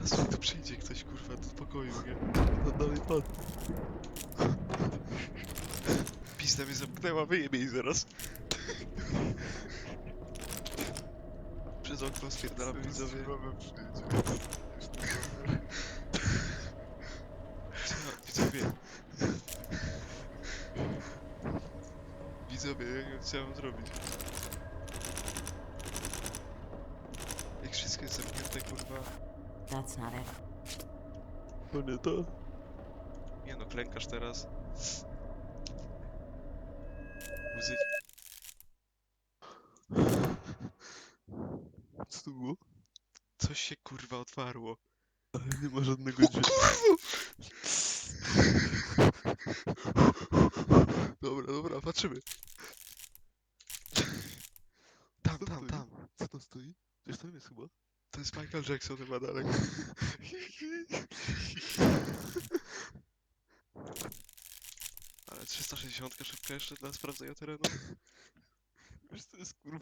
Zaraz tu przyjdzie ktoś, kurwa, do pokoju, nie? No dalej padł. Pizda mnie zamknęła, wyjebie jej zaraz. Przez okno spierdalam widzowie. Widzowie? Widzowie, jak ja chciałem zrobić? Jak wszystko jest zamknięte, kurwa. That's not it. No nie to. Nie no, klękasz teraz. Łzy... Co to było? Coś się kurwa otwarło. Ale nie ma żadnego dźwięku. Dobra, dobra, patrzymy. Tam, tam, tam. Co tam stoi? Gdzieś tam jest chyba. To jest Michael Jackson chyba dalej. Ale 360 szybka jeszcze dla sprawdzenia terenu. Wiesz co jest kurwa